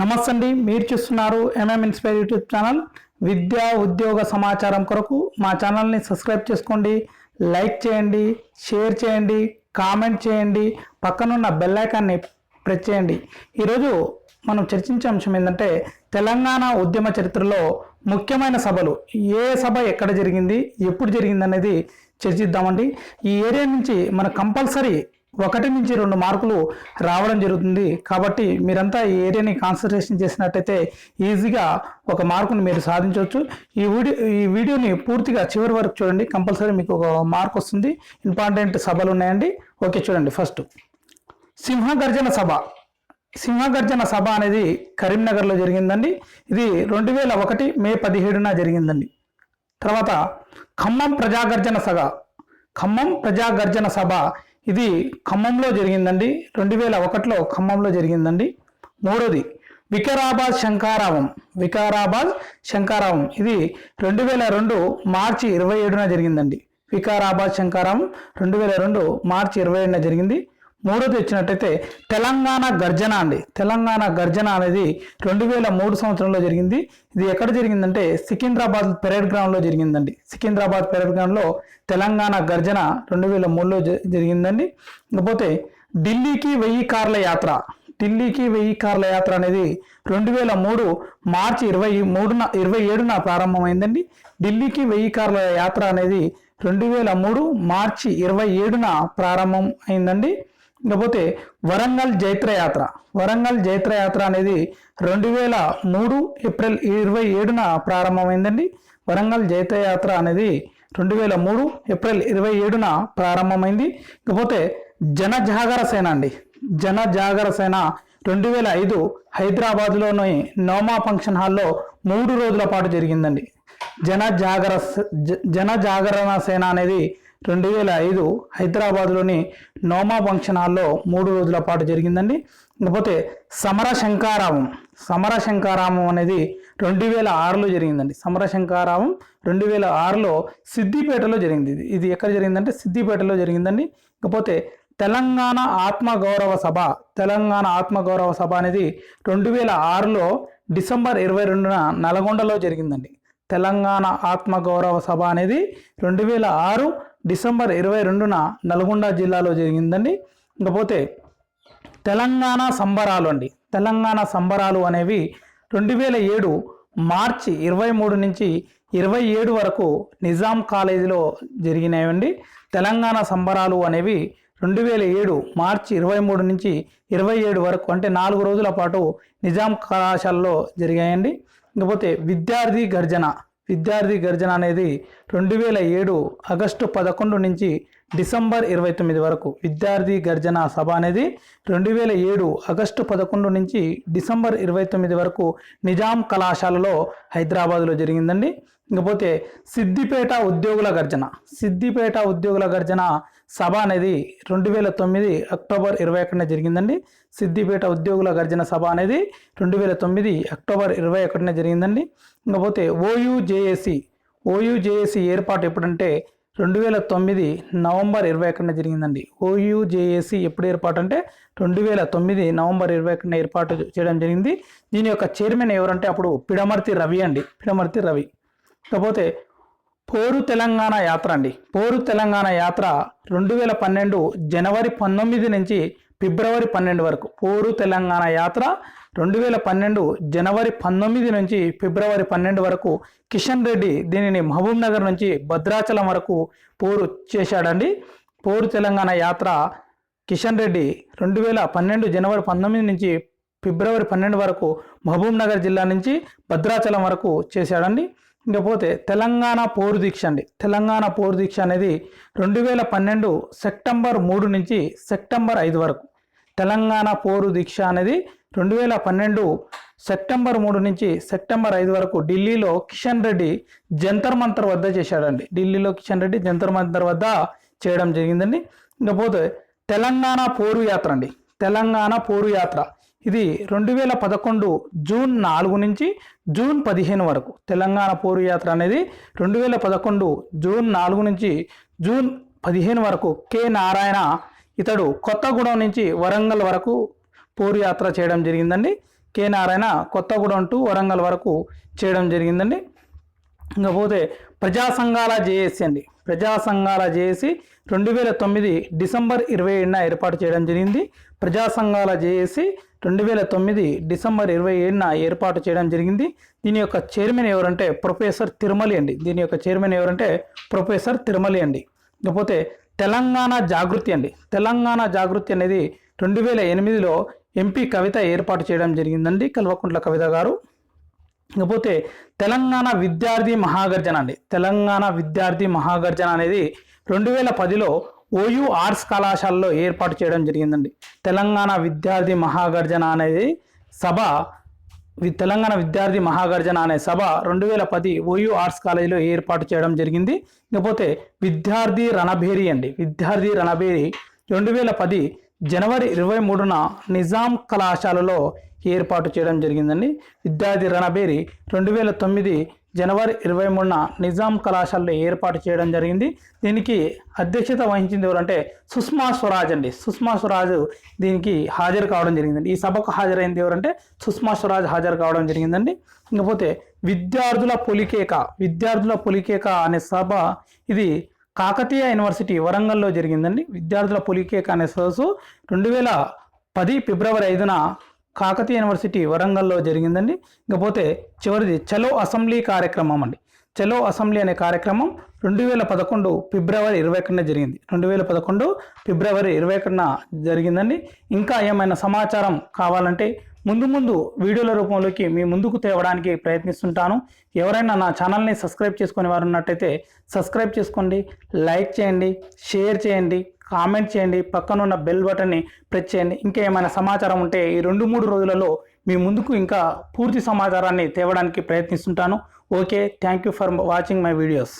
నమస్తే అండి మీరు చూస్తున్నారు ఎంఎం ఇన్స్పైర్ యూట్యూబ్ ఛానల్. విద్యా ఉద్యోగ సమాచారం కొరకు మా ఛానల్ని సబ్స్క్రైబ్ చేసుకోండి. లైక్ చేయండి షేర్ చేయండి కామెంట్ చేయండి పక్కనున్న బెల్ ఐకాన్ని ప్రెస్ చేయండి. ఈరోజు మనం చర్చించే అంశం ఏంటంటే తెలంగాణ ఉద్యమ చరిత్రలో ముఖ్యమైన సభలు. ఏ సభ ఎక్కడ జరిగింది ఎప్పుడు జరిగింది అనేది చర్చిద్దామండి. ఈ ఏరియా నుంచి మన కంపల్సరీ ఒకటి నుంచి రెండు మార్కులు రావడం జరుగుతుంది. కాబట్టి మీరంతా ఈ ఏరియాని కాన్సన్ట్రేషన్ చేసినట్టయితే ఈజీగా ఒక మార్కును మీరు సాధించవచ్చు. ఈ వీడియో ఈ వీడియోని పూర్తిగా చివరి వరకు చూడండి. కంపల్సరీ మీకు ఒక మార్క్ వస్తుంది. ఇంపార్టెంట్ సభలు ఉన్నాయండి. ఓకే చూడండి ఫస్ట్. సింహగర్జన సభ. సింహగర్జన సభ అనేది కరీంనగర్లో జరిగిందండి. ఇది రెండు వేల ఒకటి మే పదిహేడున జరిగిందండి. తర్వాత ఖమ్మం ప్రజాగర్జన సభ. ఖమ్మం ప్రజాగర్జన సభ ఇది ఖమ్మంలో జరిగిందండి. రెండు వేల ఒకటిలో ఖమ్మంలో జరిగిందండి. మూడోది వికారాబాద్ శంకారావం. వికారాబాద్ శంకారావం. ఇది రెండు వేల రెండు మార్చి ఇరవై ఏడున జరిగిందండి. వికారాబాద్ శంకారావం రెండు వేల రెండు మార్చి ఇరవై ఏడున జరిగింది. మూడోది వచ్చినట్టయితే తెలంగాణ గర్జన అండి. తెలంగాణ గర్జన అనేది రెండు వేల మూడు సంవత్సరంలో జరిగింది. ఇది ఎక్కడ జరిగిందంటే సికింద్రాబాద్ పెరేడ్ గ్రౌండ్లో జరిగిందండి. సికింద్రాబాద్ పెరేడ్ గ్రౌండ్లో తెలంగాణ గర్జన రెండు వేల మూడులో జరిగిందండి. ఇకపోతే ఢిల్లీకి వెయ్యి కార్ల యాత్ర ఢిల్లీకి వెయ్యి కార్ల యాత్ర అనేది రెండు వేల మూడు మార్చి ఇరవై మూడున ఇరవై ఏడున ప్రారంభమైందండి. ఢిల్లీకి వెయ్యి కార్ల యాత్ర అనేది రెండు వేల మూడు మార్చి ఇరవై ఏడున ప్రారంభం అయిందండి. ఇకపోతే వరంగల్ జైత్రయాత్ర. వరంగల్ జైత్రయాత్ర అనేది రెండు వేల మూడు ఏప్రిల్ ఇరవై ఏడున ప్రారంభమైందండి. వరంగల్ జైత్రయాత్ర అనేది రెండు వేల మూడు ఏప్రిల్ ఇరవై ఏడున ప్రారంభమైంది. ఇకపోతే జనజాగర సేన అండి. జనజాగర సేన రెండు వేల ఐదు హైదరాబాద్లోని నోమా ఫంక్షన్ హాల్లో మూడు రోజుల పాటు జరిగిందండి. జన జనజాగరణ సేన అనేది రెండు వేల ఐదు హైదరాబాద్లోని నోమా ఫంక్షన్ హాల్లో మూడు రోజుల పాటు జరిగిందండి. ఇకపోతే సమర శంకారామం సమర శంకారామం అనేది రెండు వేల ఆరులో జరిగిందండి. సమర శంకారామం రెండు వేల ఆరులో సిద్దిపేటలో జరిగింది. ఇది ఇది ఎక్కడ జరిగిందంటే సిద్దిపేటలో జరిగిందండి. ఇకపోతే తెలంగాణ ఆత్మగౌరవ సభ తెలంగాణ ఆత్మగౌరవ సభ అనేది రెండు వేల ఆరులో డిసెంబర్ ఇరవై రెండున నల్గొండలో జరిగిందండి. తెలంగాణ ఆత్మగౌరవ సభ అనేది రెండు వేల ఆరు డిసెంబర్ ఇరవై రెండున నల్గొండ జిల్లాలో జరిగిందండి. ఇకపోతే తెలంగాణ సంబరాలు అండి. తెలంగాణ సంబరాలు అనేవి రెండు వేల ఏడు మార్చి ఇరవై మూడు నుంచి ఇరవై ఏడు వరకు నిజాం కాలేజీలో జరిగినాయండి తెలంగాణ సంబరాలు అనేవి రెండు వేల ఏడు మార్చి ఇరవై మూడు నుంచి ఇరవై ఏడు వరకు అంటే నాలుగు రోజుల పాటు నిజాం కళాశాలలో జరిగాయండి. ఇకపోతే విద్యార్థి గర్జన విద్యార్థి గర్జన అనేది రెండు వేల ఏడు ఆగస్టు పదకొండు నుంచి డిసెంబర్ ఇరవై తొమ్మిది వరకు. విద్యార్థి గర్జన సభ అనేది రెండు వేల ఏడు ఆగస్టు పదకొండు నుంచి డిసెంబర్ ఇరవై తొమ్మిది వరకు నిజాం కళాశాలలో హైదరాబాద్లో జరిగిందండి. ఇకపోతే సిద్దిపేట ఉద్యోగుల గర్జన. సిద్దిపేట ఉద్యోగుల గర్జన సభ అనేది రెండు వేల తొమ్మిది అక్టోబర్ ఇరవై ఒకటిన జరిగిందండి. సిద్దిపేట ఉద్యోగుల గర్జన సభ అనేది రెండు వేల తొమ్మిది అక్టోబర్ ఇరవై ఒకటిన జరిగిందండి. ఇకపోతే ఓయుజేఏసి. ఓయుజేఏసి ఏర్పాటు ఎప్పుడంటే రెండు వేల తొమ్మిది నవంబర్ ఇరవై ఒకటిన జరిగిందండి. ఓయుజేఏసి ఎప్పుడు ఏర్పాటు అంటే రెండు వేల తొమ్మిది నవంబర్ ఇరవై ఒకటిన ఏర్పాటు చేయడం జరిగింది. దీని యొక్క చైర్మన్ ఎవరంటే అప్పుడు పిడమర్తి రవి అండి. పిడమర్తి రవి. కాకపోతే పోరు తెలంగాణ యాత్ర అండి. పోరు తెలంగాణ యాత్ర రెండు వేల పన్నెండు జనవరి పంతొమ్మిది నుంచి ఫిబ్రవరి పన్నెండు వరకు. పోరు తెలంగాణ యాత్ర రెండు వేల పన్నెండు జనవరి పంతొమ్మిది నుంచి ఫిబ్రవరి పన్నెండు వరకు కిషన్ రెడ్డి దీనిని మహబూబ్ నగర్ నుంచి భద్రాచలం వరకు పోరు చేశాడండి. పోరు తెలంగాణ యాత్ర కిషన్ రెడ్డి రెండు వేల పన్నెండు జనవరి పంతొమ్మిది నుంచి ఫిబ్రవరి పన్నెండు వరకు మహబూబ్ నగర్ జిల్లా నుంచి భద్రాచలం వరకు చేశాడండి. ఇకపోతే తెలంగాణ పోరు దీక్ష అండి. తెలంగాణ పోరు దీక్ష అనేది రెండు వేల పన్నెండు సెప్టెంబర్ మూడు నుంచి సెప్టెంబర్ ఐదు వరకు. తెలంగాణ పోరు దీక్ష అనేది రెండు వేల పన్నెండు సెప్టెంబర్ మూడు నుంచి సెప్టెంబర్ ఐదు వరకు ఢిల్లీలో కిషన్ రెడ్డి జంతర్ మంతర్ వద్ద చేశాడండి. ఢిల్లీలో కిషన్ రెడ్డి జంతర్ మంతర్ వద్ద చేయడం జరిగిందండి. ఇకపోతే తెలంగాణ పోరు యాత్ర అండి. తెలంగాణ పోరు యాత్ర. ఇది రెండు వేల పదకొండు జూన్ నాలుగు నుంచి జూన్ పదిహేను వరకు. తెలంగాణ పోరు యాత్ర అనేది రెండు వేల పదకొండు జూన్ నాలుగు నుంచి జూన్ పదిహేను వరకు కె నారాయణ ఇతడు కొత్తగూడెం నుంచి వరంగల్ వరకు పోరు యాత్ర చేయడం జరిగిందండి. కె నారాయణ కొత్తగూడెం టు వరంగల్ వరకు చేయడం జరిగిందండి. ఇకపోతే ప్రజా సంఘాల జేఏసీ అండి. ప్రజా సంఘాల జేఏసీ రెండు వేల తొమ్మిది డిసెంబర్ ఇరవై ఏడున ఏర్పాటు చేయడం జరిగింది. ప్రజా సంఘాల జేఏసీ రెండు వేల తొమ్మిది డిసెంబర్ ఇరవై ఏడున ఏర్పాటు చేయడం జరిగింది. దీని యొక్క చైర్మన్ ఎవరంటే ప్రొఫెసర్ తిరుమలి అండి. దీని యొక్క చైర్మన్ ఎవరంటే ప్రొఫెసర్ తిరుమలి అండి. ఇకపోతే తెలంగాణ జాగృతి అండి. తెలంగాణ జాగృతి అనేది రెండు వేల ఎనిమిదిలో ఎంపీ కవిత ఏర్పాటు చేయడం జరిగిందండి. కల్వకుంట్ల కవిత గారు. ఇకపోతే తెలంగాణ విద్యార్థి మహాగర్జన అండి. తెలంగాణ విద్యార్థి మహాగర్జన అనేది రెండు వేల పదిలో ఓయూ ఆర్ట్స్ కళాశాలలో ఏర్పాటు చేయడం జరిగిందండి. తెలంగాణ విద్యార్థి మహాగర్జన అనేది సభ వి- తెలంగాణ విద్యార్థి మహాగర్జన అనే సభ రెండు వేల పది ఓయూ ఆర్ట్స్ కాలేజీలో ఏర్పాటు చేయడం జరిగింది. ఇకపోతే విద్యార్థి రణభేరి అండి. విద్యార్థి రణభేరి రెండు వేల పది జనవరి ఇరవై మూడున నిజాం కళాశాలలో ఏర్పాటు చేయడం జరిగిందండి. విద్యార్థి రణబేరి రెండు వేల తొమ్మిది జనవరి ఇరవై మూడున నిజాం కళాశాలలో ఏర్పాటు చేయడం జరిగింది. దీనికి అధ్యక్షత వహించింది ఎవరంటే సుష్మా స్వరాజ్ అండి. సుష్మా స్వరాజ్ దీనికి హాజరు కావడం జరిగిందండి. ఈ సభకు హాజరైంది ఎవరంటే సుష్మా స్వరాజ్ హాజరు కావడం జరిగిందండి. ఇకపోతే విద్యార్థుల పొలికేక విద్యార్థుల పొలికేక అనే సభ ఇది కాకతీయ యూనివర్సిటీ వరంగల్లో జరిగిందండి. విద్యార్థుల పొలికేక అనే సదస్సు రెండు వేల పది ఫిబ్రవరి ఐదున కాకతీయ యూనివర్సిటీ వరంగల్లో జరిగిందండి. ఇకపోతే చివరిది చలో అసెంబ్లీ కార్యక్రమం అండి. చలో అసెంబ్లీ అనే కార్యక్రమం రెండు వేల పదకొండు ఫిబ్రవరి ఇరవై ఒకటిన జరిగింది. రెండు వేల పదకొండు ఫిబ్రవరి ఇరవై ఒకటిన జరిగిందండి. ఇంకా ఏమైనా సమాచారం కావాలంటే ముందు ముందు వీడియోల రూపంలోకి మీ ముందుకు తేవడానికి ప్రయత్నిస్తుంటాను. ఎవరైనా నా ఛానల్ని సబ్స్క్రైబ్ చేసుకునే వారు ఉన్నట్టయితే సబ్స్క్రైబ్ చేసుకోండి లైక్ చేయండి షేర్ చేయండి. కామెంట్ చేయండి పక్కనున్న బెల్ బటన్ని ప్రెస్ చేయండి. ఇంకా ఏమైనా సమాచారం ఉంటే ఈ రెండు మూడు రోజులలో మీ ముందుకు ఇంకా పూర్తి సమాచారాన్ని తేవడానికి ప్రయత్నిస్తుంటాను. Okay thank you for watching my videos.